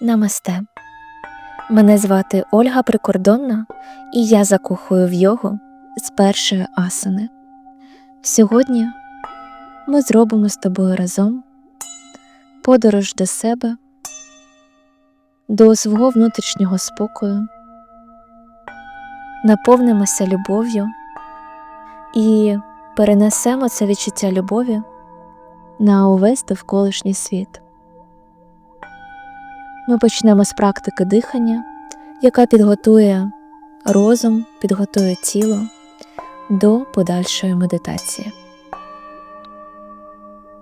Намасте. Мене звати Ольга Прикордонна, і я закохую в йогу з першої асани. Сьогодні ми зробимо з тобою разом подорож до себе, до свого внутрішнього спокою, наповнимося любов'ю і перенесемо це відчуття любові на увесь довколишній світ. Ми почнемо з практики дихання, яка підготує розум, підготує тіло до подальшої медитації.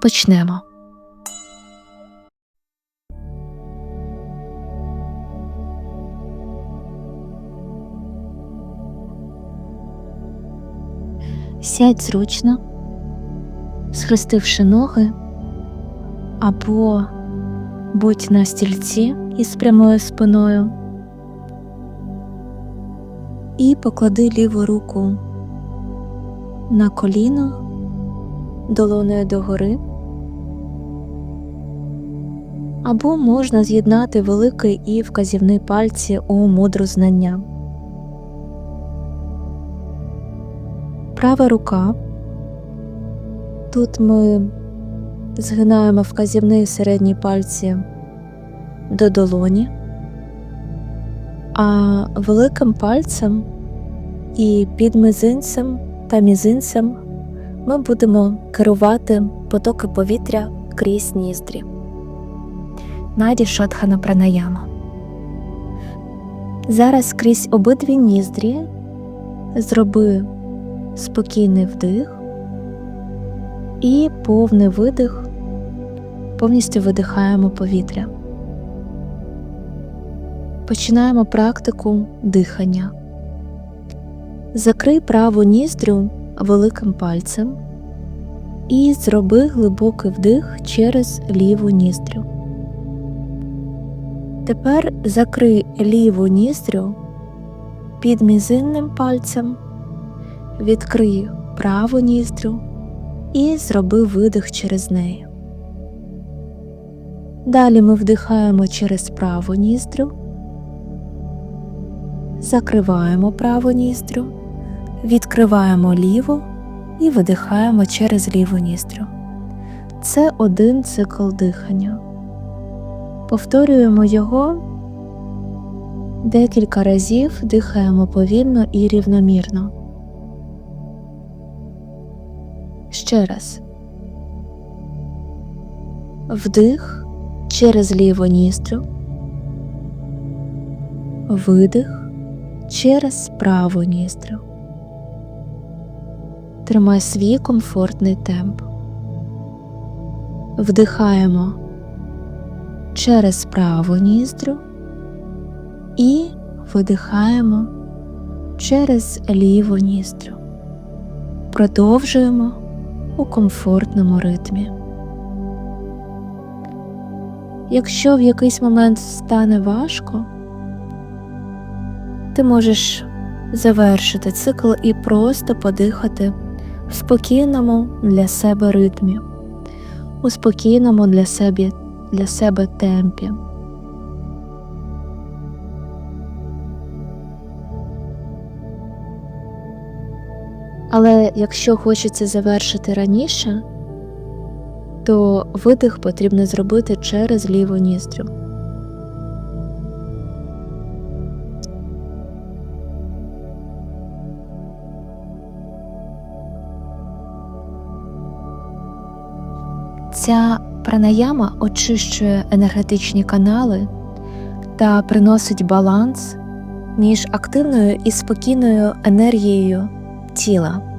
Почнемо. Сядь зручно, схрестивши ноги або будь на стільці із прямою спиною і поклади ліву руку на коліно долоною догори, або можна з'єднати великий і вказівний пальці у мудру знання. Права рука. Тут ми згинаємо вказівний середній пальці до долоні, а великим пальцем і під мизинцем та мізинцем ми будемо керувати потоки повітря крізь ніздрі. Наді Шотхана Пранаяма. Зараз крізь обидві ніздрі зроби спокійний вдих і повний видих, повністю видихаємо повітря. Починаємо практику дихання. Закрий праву ніздрю великим пальцем і зроби глибокий вдих через ліву ніздрю. Тепер закрий ліву ніздрю під мізинним пальцем, відкрий праву ніздрю і зроби видих через неї. Далі ми вдихаємо через праву ніздрю, закриваємо праву ніздрю, відкриваємо ліву і видихаємо через ліву ніздрю. Це один цикл дихання. Повторюємо його декілька разів, дихаємо повільно і рівномірно. Ще раз. Вдих через ліву ніздрю, видих через праву ніздрю. Тримай свій комфортний темп. Вдихаємо через праву ніздрю і видихаємо через ліву ніздрю. Продовжуємо у комфортному ритмі. Якщо в якийсь момент стане важко, ти можеш завершити цикл і просто подихати в спокійному для себе ритмі, у спокійному для себе, для себе темпі. Але якщо хочеться завершити раніше, то видих потрібно зробити через ліву ніздрю. Ця пранаяма очищує енергетичні канали та приносить баланс між активною і спокійною енергією тіла.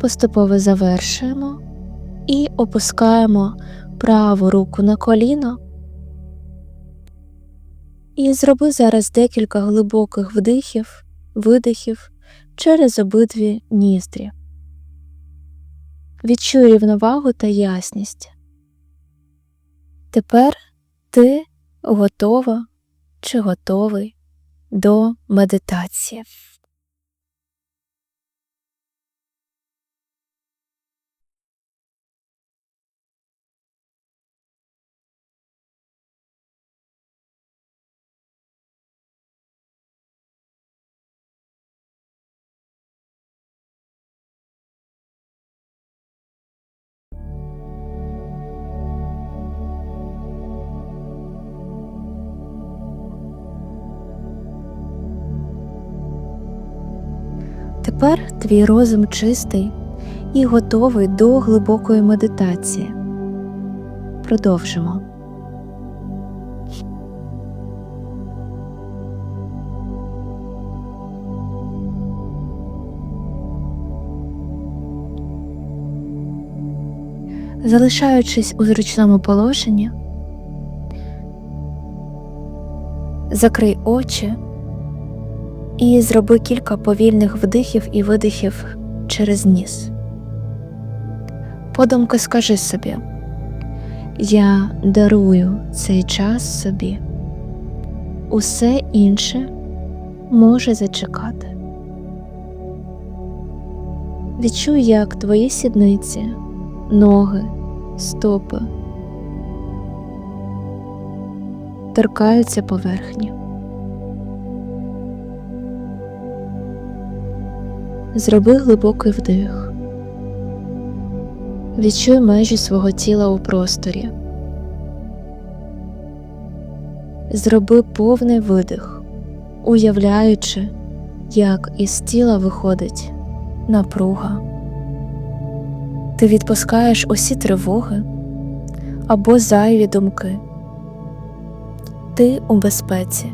Поступово завершуємо і опускаємо праву руку на коліно. І зроби зараз декілька глибоких вдихів, видихів через обидві ніздрі. Відчуй рівновагу та ясність. Тепер ти готова чи готовий до медитації. Тепер твій розум чистий і готовий до глибокої медитації. Продовжимо. Залишаючись у зручному положенні, закрий очі і зроби кілька повільних вдихів і видихів через ніс. Подумки скажи собі, я дарую цей час собі, усе інше може зачекати. Відчуй, як твої сідниці, ноги, стопи торкаються поверхні. Зроби глибокий вдих. Відчуй межі свого тіла у просторі. Зроби повний видих, уявляючи, як із тіла виходить напруга. Ти відпускаєш усі тривоги або зайві думки. Ти у безпеці,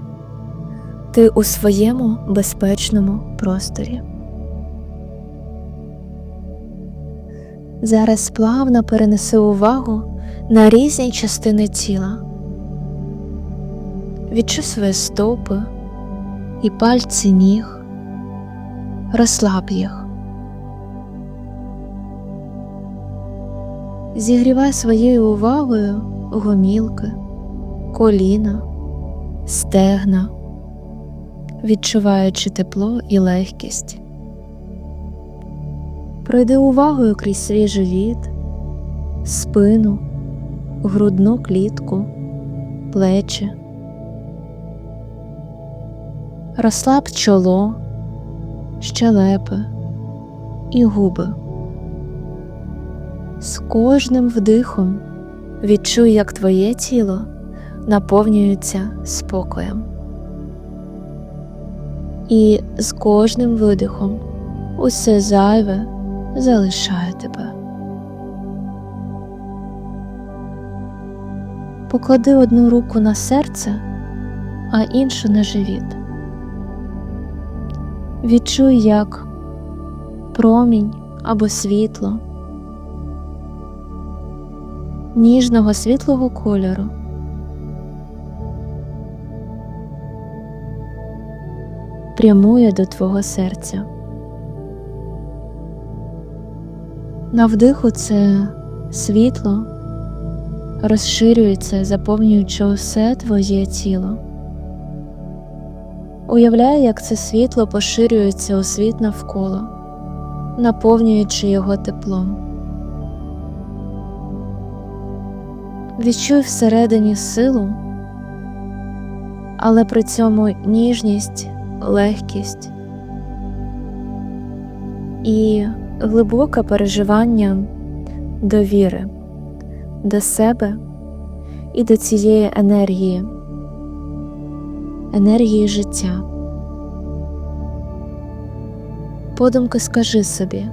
ти у своєму безпечному просторі. Зараз плавно перенеси увагу на різні частини тіла. Відчуй свої стопи і пальці ніг, розслаб їх. Зігрівай своєю увагою гомілки, коліна, стегна, відчуваючи тепло і легкість. Пройди увагою крізь свій живіт, спину, грудну клітку, плечі. Розслаб чоло, щелепи і губи. З кожним вдихом відчуй, як твоє тіло наповнюється спокоєм. І з кожним видихом усе зайве залишає тебе. Поклади одну руку на серце, а іншу на живіт. Відчуй, як промінь або світло ніжного світлого кольору. Прямує до твого серця. На вдиху це світло розширюється, заповнюючи усе твоє тіло. Уявляй, як це світло поширюється у світ навколо, наповнюючи його теплом. Відчуй всередині силу, але при цьому ніжність, легкість і глибоке переживання довіри до себе і до цієї енергії, енергії життя. Подумки скажи собі,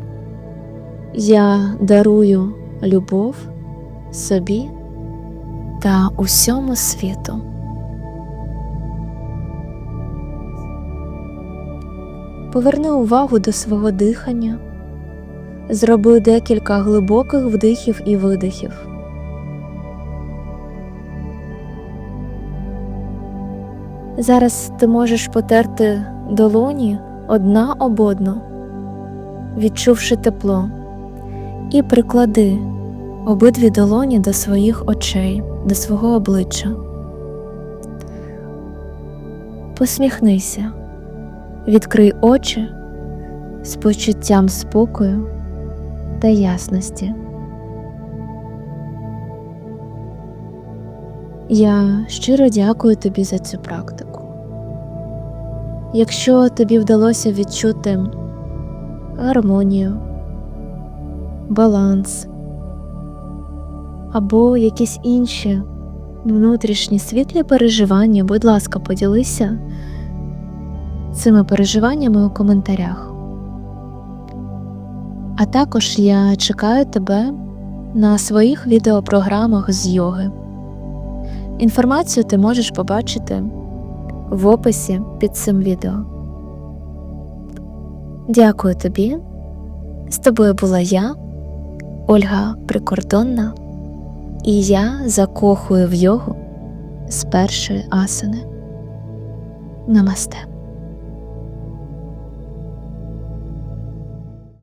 я дарую любов собі та усьому світу. Поверни увагу до свого дихання Зроби декілька глибоких вдихів і видихів. Зараз ти можеш потерти долоні одна об одну, відчувши тепло, і приклади обидві долоні до своїх очей, до свого обличчя. Посміхнися, відкрий очі з почуттям спокою та ясності. Я щиро дякую тобі за цю практику. Якщо тобі вдалося відчути гармонію, баланс або якісь інші внутрішні світлі переживання, будь ласка, поділися цими переживаннями у коментарях. А також я чекаю тебе на своїх відеопрограмах з йоги. Інформацію ти можеш побачити в описі під цим відео. Дякую тобі. З тобою була я, Ольга Прикордонна, і я закохую в йогу з першої асани. Намасте.